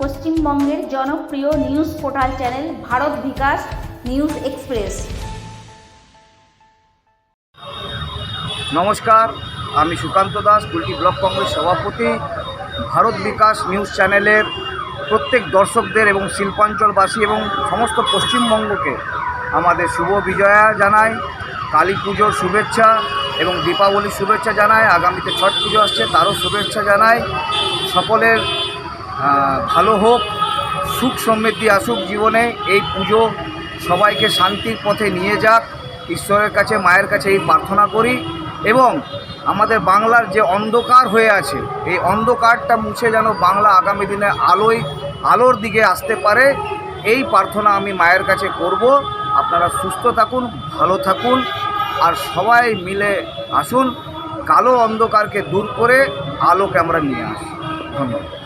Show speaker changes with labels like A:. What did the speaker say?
A: পশ্চিমবঙ্গের জনপ্রিয় news portal channel Bharat Bikash News Express.
B: নমস্কার, আমি সুকান্ত দাস কুলটি ব্লক কংগ্রেস সভাপতি। ভারত বিকাশ নিউজ চ্যানেলের প্রত্যেক দর্শকদের এবং শিল্পাঞ্চলবাসী এবং সমস্ত পশ্চিমবঙ্গকে আমাদের শুভ বিজয়া জানাই, কালী পুজোর শুভেচ্ছা এবং দীপাবলির শুভেচ্ছা জানাই, আগামীতে ছট পুজো আসছে তারও শুভেচ্ছা জানাই। সকলের ভালো হোক, সুখ সমৃদ্ধি আসুক জীবনে, এই পুজো সবাইকে শান্তির পথে নিয়ে যাক, ঈশ্বরের কাছে, মায়ের কাছে এই প্রার্থনা করি এবং আমাদের বাংলার যে অন্ধকার হয়ে আছে, এই অন্ধকারটা মুছে যেন বাংলা আগামী দিনে আলোয়, আলোর দিকে আসতে পারে, এই প্রার্থনা আমি মায়ের কাছে করব। আপনারা সুস্থ থাকুন, ভালো থাকুন, আর সবাই মিলে আসুন, কালো অন্ধকারকে দূর করে আলোকে আমরা নিয়ে আসি। ধন্যবাদ।